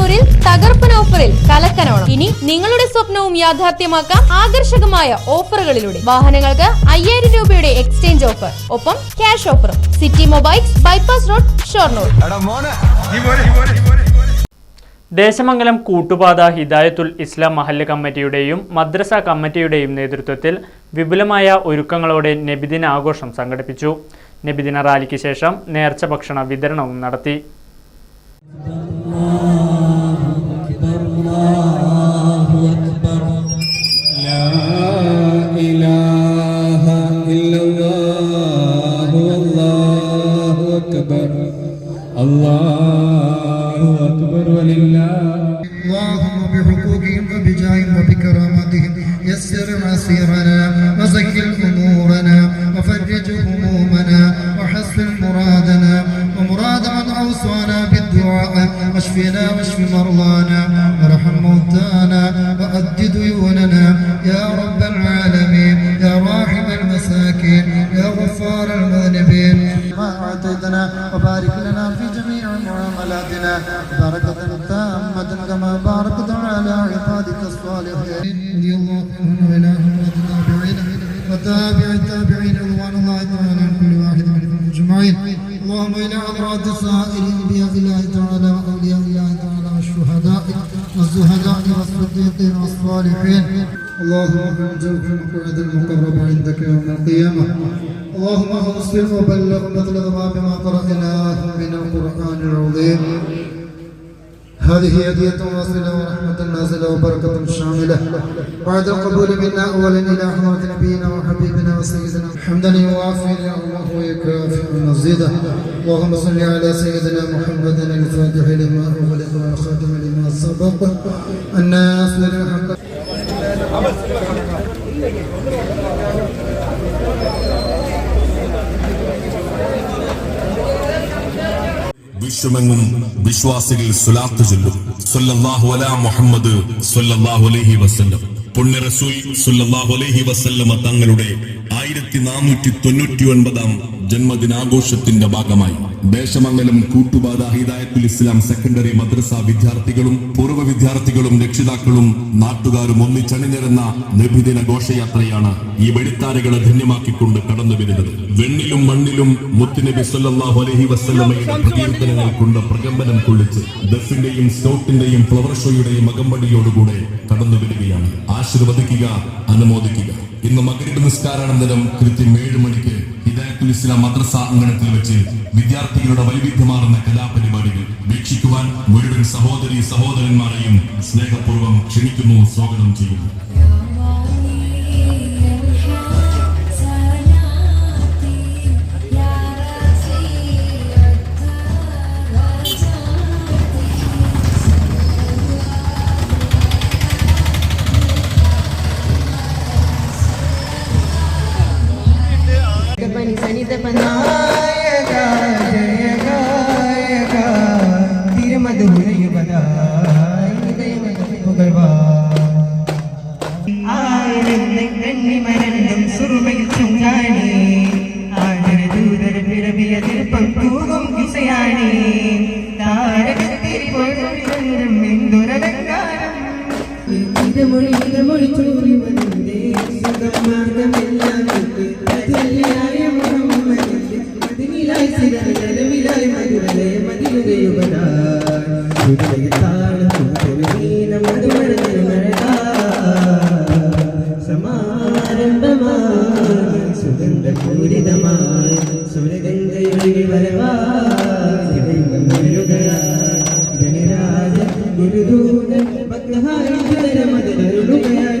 ഷൊർണൂരിൽ തകർപ്പൻ ഓഫറിൽ കലക്കനോണം. ഇനി നിങ്ങളുടെ സ്വപ്നവും യാഥാർത്ഥ്യമാക്കാം ആകർഷകമായ ഓഫറുകളിലൂടെ. വാഹനങ്ങൾക്ക് അയ്യായിരം രൂപയുടെ എക്സ്ചേഞ്ച് ഓഫർ. ഒപ്പം ക്യാഷ് ഓഫറും. City Mobiles bypass road Shoranur. Desamangalam Koottupatha Hidayathul Islam മഹല്ല് കമ്മിറ്റിയുടെയും മദ്രസ കമ്മിറ്റിയുടെയും നേതൃത്വത്തിൽ വിപുലമായ ഒരുക്കങ്ങളോടെ നബിദിന ആഘോഷം സംഘടിപ്പിച്ചു. നബിദിന റാലിക്ക് ശേഷം നേർച്ച ഭക്ഷണ വിതരണവും നടത്തി. بحقوقهم وبجاههم وبكراماتهم يسر عسيرنا وزكل أمورنا وفرج همومنا وحسن مرادنا ومراد من أوصانا بالدعاء واشفنا واشف مرضانا وارحم موتانا وأد ديوننا. يا رب العالمين يا راحم المساكين يا غفار المذنبين. ما أعطيتنا وبارك لنا في جميع معاملاتنا. بركة تامة كما عبادك الصالحين رضي الله عنهم وإلههم والتابعين وتابع التابعين رضوان الله تعالى عن كل واحد منهم أجمعين اللهم إلى حضرات سائر أنبياء الله تعالى وأولياء الله تعالى والشهداء والزهداء والصديقين والصالحين اللهم انجل في المقعد المقرب عندك يوم القيامة اللهم اوصل وبلغ مثل ما قرأناه من القرآن العظيم هذه هدية واصلة ورحمة نازلة وبركة شاملة. بعد القبول منا أولا إلى حضرة نبينا وحبيبنا وسيدنا حمدا يوافي نعمه ويكافئ مزيده. اللهم صل على سيدنا محمد الفاتح لما أغلق والخاتم لما سبق. الناصر الحق വിശ്വമെങ്ങും വിശ്വാസികൾ സുലാത്ത് ചൊല്ലും. സല്ലല്ലാഹു അല മുഹമ്മദ് സല്ലല്ലാഹു അലൈഹി വസല്ലം. പുണ്യ റസൂൽ സല്ലല്ലാഹു അലൈഹി വസല്ലമ തങ്ങളുടെ ആയിരത്തി നാനൂറ്റി തൊണ്ണൂറ്റി ഒൻപതാം ജന്മദിനാഘോഷത്തിന്റെ ഭാഗമായി ദേശമംഗലം കൂട്ടുപാത ഹിദായത്തുൽ ഇസ്ലാം സെക്കൻഡറി മദ്രസ വിദ്യാർത്ഥികളും പൂർവ വിദ്യാർത്ഥികളും രക്ഷിതാക്കളും നാട്ടുകാരും ഒന്നിച്ചണിനിരുന്ന നബിദിന ഘോഷയാത്രയാണ് ഈ വെടിത്താരകളെ ധന്യമാക്കിക്കൊണ്ട് കടന്നു വരുന്നത് വെണ്ണിലും മണ്ണിലും മുത്തുനബി സല്ലല്ലാഹു അലൈഹി വസല്ലമയുടെ പ്രകീർത്തനങ്ങൾ കൊണ്ട് പ്രകമ്പനം കൊള്ളിച്ച് ദഫിന്റെയും സ്കൗട്ടിന്റെയും ഫ്ലവർ ഷോയുടെയും അകമ്പടിയോടുകൂടെ കടന്നു വരികയാണ് ആശീർവദിക്കുക അനുമോദിക്കുക. ഇന്ന് മകരീട് നിസ്കാരാനന്തരം കൃത്യം ഏഴ് മണിക്ക് ഇസ്ലാം മദ്രസ അങ്കണത്തിൽ വെച്ച് വിദ്യാർത്ഥികളുടെ വൈവിധ്യമാർന്ന കലാപരിപാടികൾ വീക്ഷിക്കുവാൻ മുഴുവൻ സഹോദരി സഹോദരന്മാരെയും സ്നേഹപൂർവം ക്ഷണിക്കുന്നു സ്വാഗതം ചെയ്യുന്നു. പനി സനിത പനായക ജയ ഗായക കണ്ണിമരണ്ടും സുറുമയിൽ ചുങ്കാണി ആദര ദൂതര പിറവിയ തിരുപ്പം തൂകും കിസയാണി താരകത്തിരി പൊഴും എന്തൊരലങ്കാരം ഇതമൊഴി ഇതമൊഴി ചോരി വന്നേ സുഖം മാർഗമെല്ലാം അതിലായ സുരഗന്ധയൊഴുകി വരവായി മുരുകയായി ഗണരാജ ഗുരുദൂതൻ ഭക്തഹാരി ജനമതിലരുളുകയായി